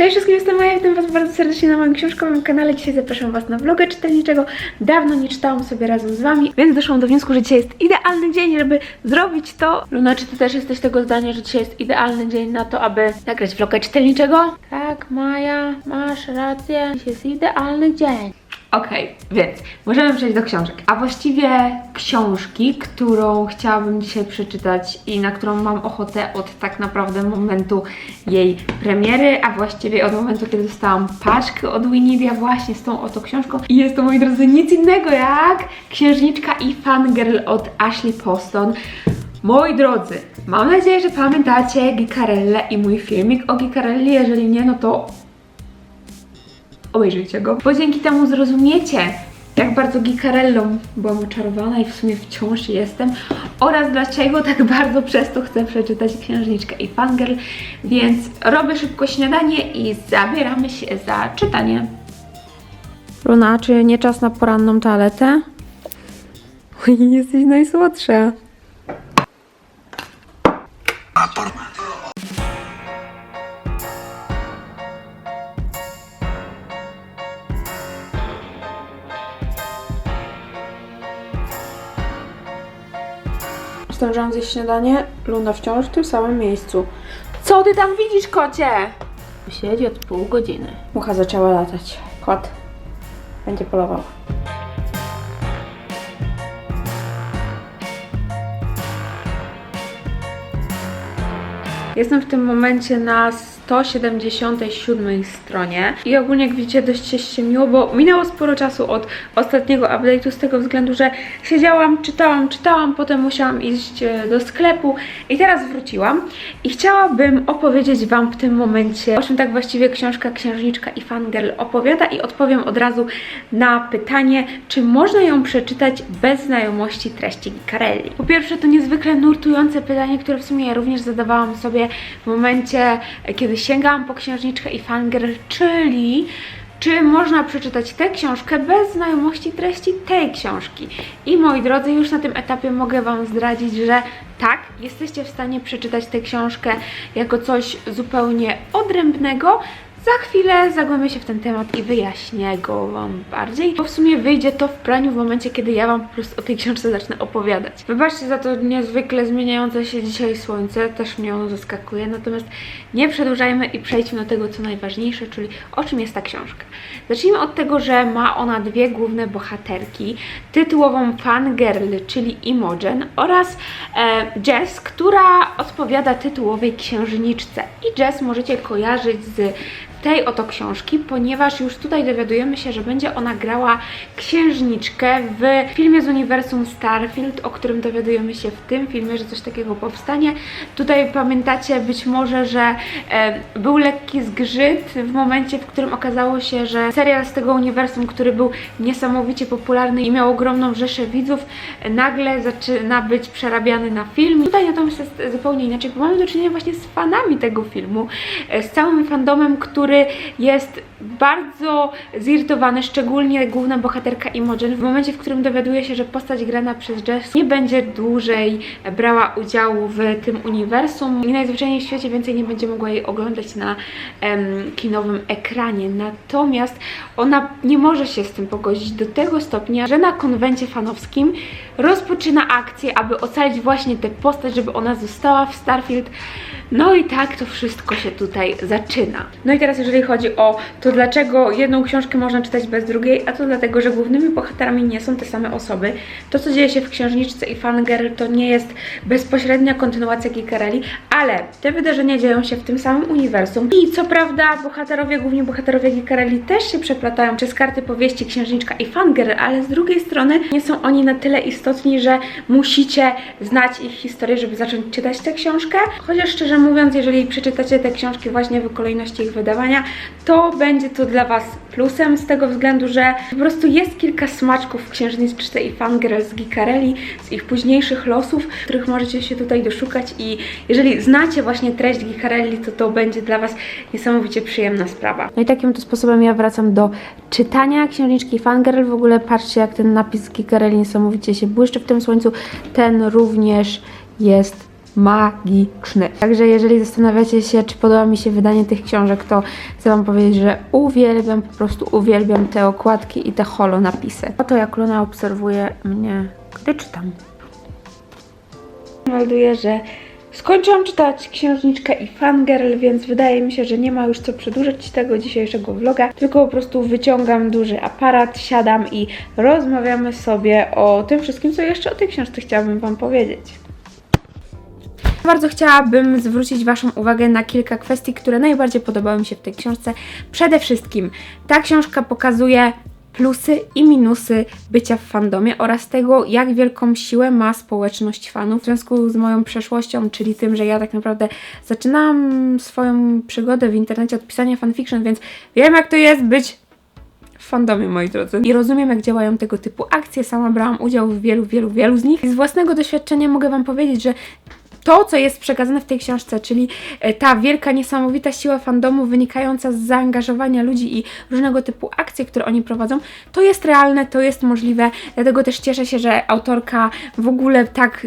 Cześć wszystkim, jestem Maja, witam Was bardzo serdecznie na moim książkowym kanale. Dzisiaj zapraszam Was na vloga czytelniczego. Dawno nie czytałam sobie razem z Wami, więc doszłam do wniosku, że dzisiaj jest idealny dzień, żeby zrobić to. Luna, czy Ty też jesteś tego zdania, że dzisiaj jest idealny dzień na to, aby nagrać vloga czytelniczego? Tak, Maja, masz rację. Dzisiaj jest idealny dzień. Okej, więc możemy przejść do książek. A właściwie książki, którą chciałabym dzisiaj przeczytać i na którą mam ochotę od tak naprawdę momentu jej premiery, a właściwie od momentu, kiedy dostałam paczkę od Winibia właśnie z tą oto książką. I jest to, moi drodzy, nic innego jak Księżniczka i Fangirl od Ashley Poston. Moi drodzy, mam nadzieję, że pamiętacie Gikarellę i mój filmik o Gikarelli. Jeżeli nie, no to obejrzyjcie go, bo dzięki temu zrozumiecie, jak bardzo Gikarellą byłam oczarowana i w sumie wciąż jestem oraz dlaczego tak bardzo przez to chcę przeczytać Księżniczkę i Fangirl, więc robię szybko śniadanie i zabieramy się za czytanie. Luna, czy nie czas na poranną toaletę? Oj, jesteś najsłodsza. Zdążyłam zjeść śniadanie, Luna wciąż w tym samym miejscu. Co ty tam widzisz, kocie? Siedzi od pół godziny. Mucha zaczęła latać. Kot będzie polował. Jestem w tym momencie na 177 stronie. I ogólnie jak widzicie dość się ściemniło, bo minęło sporo czasu od ostatniego update'u z tego względu, że siedziałam, czytałam, czytałam, potem musiałam iść e, do sklepu i teraz wróciłam. I chciałabym opowiedzieć Wam w tym momencie, o czym tak właściwie książka Księżniczka i Fangirl opowiada. I odpowiem od razu na pytanie, czy można ją przeczytać bez znajomości treści Gicarelli. Po pierwsze to niezwykle nurtujące pytanie, które w sumie ja również zadawałam sobie w momencie, kiedy sięgałam po księżniczkę i fangirl, czyli czy można przeczytać tę książkę bez znajomości treści tej książki. I moi drodzy, już na tym etapie mogę Wam zdradzić, że tak, jesteście w stanie przeczytać tę książkę jako coś zupełnie odrębnego, za chwilę zagłębię się w ten temat i wyjaśnię go Wam bardziej, bo w sumie wyjdzie to w planiu w momencie, kiedy ja Wam po prostu o tej książce zacznę opowiadać. Wybaczcie za to niezwykle zmieniające się dzisiaj słońce, też mnie ono zaskakuje, natomiast nie przedłużajmy i przejdźmy do tego, co najważniejsze, czyli o czym jest ta książka. Zacznijmy od tego, że ma ona dwie główne bohaterki, tytułową Fangirl, czyli Imogen oraz e, Jess, która odpowiada tytułowej księżniczce. I Jess możecie kojarzyć z tej oto książki, ponieważ już tutaj dowiadujemy się, że będzie ona grała księżniczkę w filmie z uniwersum Starfield, o którym dowiadujemy się w tym filmie, że coś takiego powstanie. Tutaj pamiętacie być może, że e, był lekki zgrzyt w momencie, w którym okazało się, że serial z tego uniwersum, który był niesamowicie popularny i miał ogromną rzeszę widzów, nagle zaczyna być przerabiany na film. Tutaj natomiast jest zupełnie inaczej, bo mamy do czynienia właśnie z fanami tego filmu, e, z całym fandomem, który jest bardzo zirytowany, szczególnie główna bohaterka Imogen, w momencie, w którym dowiaduje się, że postać grana przez Jess nie będzie dłużej brała udziału w tym uniwersum i najzwyczajniej w świecie więcej nie będzie mogła jej oglądać na em, kinowym ekranie. Natomiast ona nie może się z tym pogodzić do tego stopnia, że na konwencie fanowskim rozpoczyna akcję, aby ocalić właśnie tę postać, żeby ona została w Starfield. No i tak to wszystko się tutaj zaczyna. No i teraz jeżeli chodzi o to, dlaczego jedną książkę można czytać bez drugiej, a to dlatego, że głównymi bohaterami nie są te same osoby. To, co dzieje się w Księżniczce i Fangirl, to nie jest bezpośrednia kontynuacja Gikarelli, ale te wydarzenia dzieją się w tym samym uniwersum. I co prawda bohaterowie, główni bohaterowie Gikarelli też się przeplatają przez karty powieści Księżniczka i Fangirl, ale z drugiej strony nie są oni na tyle istotni, że musicie znać ich historię, żeby zacząć czytać tę książkę. Chociaż szczerze mówiąc, jeżeli przeczytacie te książki właśnie w kolejności ich wydawania, to będzie to dla Was plusem z tego względu, że po prostu jest kilka smaczków Księżniczce i Fangirl z Gikarelli, z ich późniejszych losów, których możecie się tutaj doszukać i jeżeli znacie właśnie treść Gikarelli, to to będzie dla Was niesamowicie przyjemna sprawa. No i takim to sposobem ja wracam do czytania Księżniczki Fangirl. W ogóle patrzcie, jak ten napis z Gikarelli niesamowicie się błyszczy w tym słońcu. Ten również jest magiczny. Także jeżeli zastanawiacie się, czy podoba mi się wydanie tych książek, to chcę Wam powiedzieć, że uwielbiam, po prostu uwielbiam te okładki i te holo napisy. Oto jak Luna obserwuje mnie, gdy czytam. Melduję, że skończyłam czytać księżniczkę i fangirl, więc wydaje mi się, że nie ma już co przedłużać tego dzisiejszego vloga, tylko po prostu wyciągam duży aparat, siadam i rozmawiamy sobie o tym wszystkim, co jeszcze o tej książce chciałabym Wam powiedzieć. Bardzo chciałabym zwrócić Waszą uwagę na kilka kwestii, które najbardziej podobały mi się w tej książce. Przede wszystkim ta książka pokazuje plusy i minusy bycia w fandomie oraz tego, jak wielką siłę ma społeczność fanów w związku z moją przeszłością, czyli tym, że ja tak naprawdę zaczynałam swoją przygodę w internecie od pisania fanfiction, więc wiem jak to jest być w fandomie, moi drodzy. I rozumiem, jak działają tego typu akcje. Sama brałam udział w wielu, wielu, wielu z nich. I z własnego doświadczenia mogę Wam powiedzieć, że to, co jest przekazane w tej książce, czyli e, ta wielka, niesamowita siła fandomu wynikająca z zaangażowania ludzi i różnego typu akcje, które oni prowadzą, to jest realne, to jest możliwe. Dlatego też cieszę się, że autorka w ogóle tak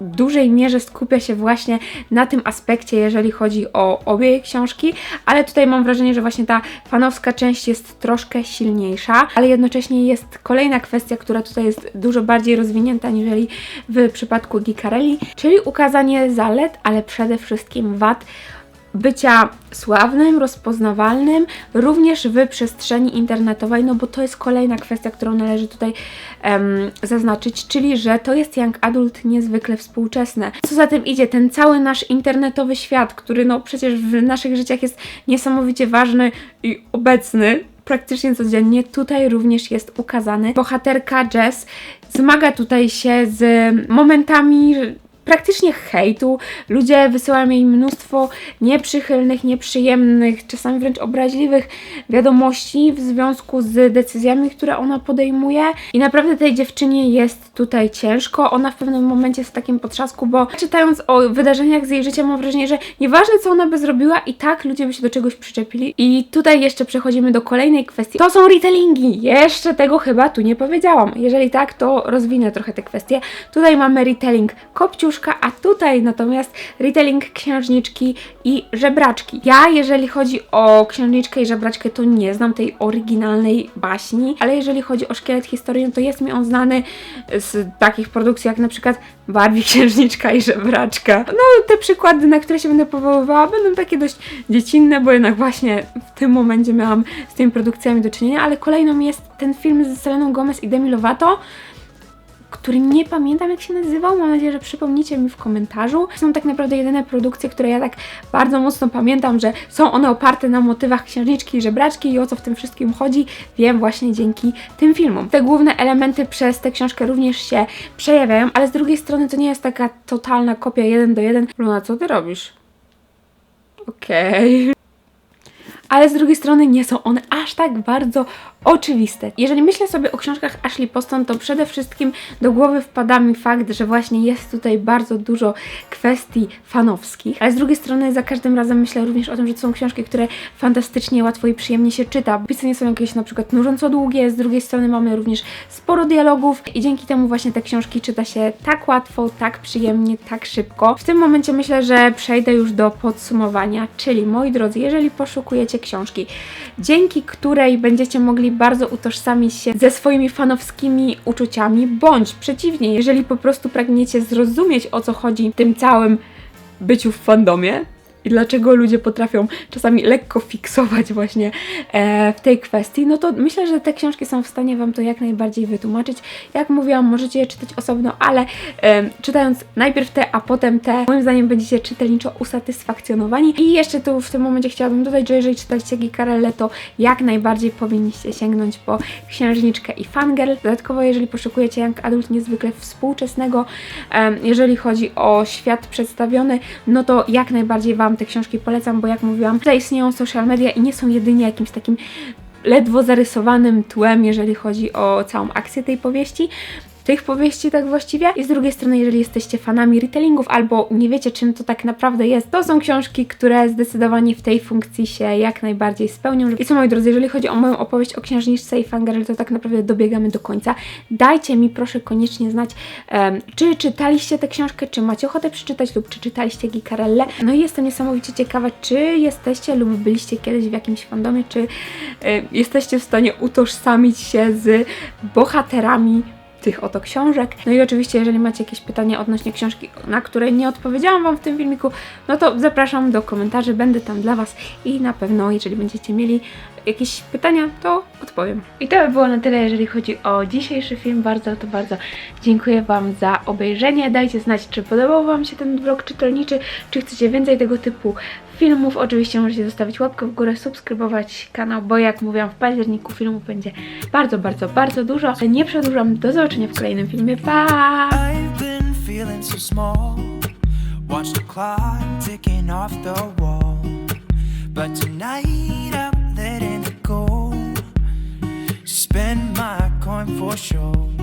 dużej mierze skupia się właśnie na tym aspekcie, jeżeli chodzi o obie jej książki, ale tutaj mam wrażenie, że właśnie ta fanowska część jest troszkę silniejsza, ale jednocześnie jest kolejna kwestia, która tutaj jest dużo bardziej rozwinięta niżeli w przypadku Gicarelli, czyli ukazanie zalet, ale przede wszystkim wad bycia sławnym, rozpoznawalnym, również w przestrzeni internetowej, no bo to jest kolejna kwestia, którą należy tutaj em, zaznaczyć, czyli że to jest young adult niezwykle współczesne. Co za tym idzie, ten cały nasz internetowy świat, który no przecież w naszych życiach jest niesamowicie ważny i obecny, praktycznie codziennie, tutaj również jest ukazany. Bohaterka Jess zmaga tutaj się z momentami praktycznie hejtu. Ludzie wysyłają jej mnóstwo nieprzychylnych, nieprzyjemnych, czasami wręcz obraźliwych wiadomości w związku z decyzjami, które ona podejmuje. I naprawdę tej dziewczynie jest tutaj ciężko. Ona w pewnym momencie jest w takim potrzasku, bo czytając o wydarzeniach z jej życia mam wrażenie, że nieważne co ona by zrobiła, i tak ludzie by się do czegoś przyczepili. I tutaj jeszcze przechodzimy do kolejnej kwestii. To są retellingi. Jeszcze tego chyba tu nie powiedziałam. Jeżeli tak, to rozwinę trochę te kwestie. Tutaj mamy retelling Kopciusz a tutaj natomiast retelling księżniczki i żebraczki. Ja, jeżeli chodzi o księżniczkę i żebraczkę, to nie znam tej oryginalnej baśni, ale jeżeli chodzi o szkielet historii, to jest mi on znany z takich produkcji jak na przykład Barbie, księżniczka i żebraczka. No, te przykłady, na które się będę powoływała, będą takie dość dziecinne, bo jednak właśnie w tym momencie miałam z tymi produkcjami do czynienia, ale kolejną jest ten film z Seleną Gomez i Demi Lovato, który nie pamiętam jak się nazywał. Mam nadzieję, że przypomnicie mi w komentarzu. Są tak naprawdę jedyne produkcje, które ja tak bardzo mocno pamiętam, że są one oparte na motywach księżniczki i żebraczki i o co w tym wszystkim chodzi, wiem właśnie dzięki tym filmom. Te główne elementy przez tę książkę również się przejawiają, ale z drugiej strony to nie jest taka totalna kopia jeden do jeden. Luna, co ty robisz? Okej. Okay ale z drugiej strony nie są one aż tak bardzo oczywiste. Jeżeli myślę sobie o książkach Ashley Poston, to przede wszystkim do głowy wpada mi fakt, że właśnie jest tutaj bardzo dużo kwestii fanowskich, ale z drugiej strony za każdym razem myślę również o tym, że to są książki, które fantastycznie, łatwo i przyjemnie się czyta. Pisy nie są jakieś na przykład nużąco długie, z drugiej strony mamy również sporo dialogów i dzięki temu właśnie te książki czyta się tak łatwo, tak przyjemnie, tak szybko. W tym momencie myślę, że przejdę już do podsumowania, czyli moi drodzy, jeżeli poszukujecie książki, dzięki której będziecie mogli bardzo utożsamić się ze swoimi fanowskimi uczuciami, bądź przeciwnie, jeżeli po prostu pragniecie zrozumieć o co chodzi w tym całym byciu w fandomie, i dlaczego ludzie potrafią czasami lekko fiksować właśnie e, w tej kwestii, no to myślę, że te książki są w stanie Wam to jak najbardziej wytłumaczyć. Jak mówiłam, możecie je czytać osobno, ale e, czytając najpierw te, a potem te, moim zdaniem będziecie czytelniczo usatysfakcjonowani. I jeszcze tu w tym momencie chciałabym dodać, że jeżeli czytaliście Gikarelle, to jak najbardziej powinniście sięgnąć po Księżniczkę i Fangirl. Dodatkowo, jeżeli poszukujecie jak adult niezwykle współczesnego, e, jeżeli chodzi o świat przedstawiony, no to jak najbardziej Wam te książki polecam, bo jak mówiłam, tutaj istnieją social media i nie są jedynie jakimś takim ledwo zarysowanym tłem, jeżeli chodzi o całą akcję tej powieści. Tych powieści tak właściwie. I z drugiej strony, jeżeli jesteście fanami retellingów albo nie wiecie czym to tak naprawdę jest, to są książki, które zdecydowanie w tej funkcji się jak najbardziej spełnią. I co moi drodzy, jeżeli chodzi o moją opowieść o księżniczce i Fangirl, to tak naprawdę dobiegamy do końca. Dajcie mi proszę koniecznie znać, em, czy czytaliście tę książkę, czy macie ochotę przeczytać lub czy czytaliście Gikarelle. No i jestem niesamowicie ciekawa, czy jesteście lub byliście kiedyś w jakimś fandomie, czy e, jesteście w stanie utożsamić się z bohaterami tych oto książek. No i oczywiście, jeżeli macie jakieś pytania odnośnie książki, na które nie odpowiedziałam Wam w tym filmiku, no to zapraszam do komentarzy, będę tam dla Was i na pewno, jeżeli będziecie mieli jakieś pytania, to odpowiem. I to by było na tyle, jeżeli chodzi o dzisiejszy film. Bardzo, to bardzo dziękuję Wam za obejrzenie. Dajcie znać, czy podobał Wam się ten vlog czytelniczy, czy chcecie więcej tego typu filmów. Oczywiście możecie zostawić łapkę w górę, subskrybować kanał, bo jak mówiłam, w październiku filmów będzie bardzo, bardzo, bardzo dużo. Nie przedłużam. Do zobaczenia w kolejnym filmie. Pa! Spend my coin for sure.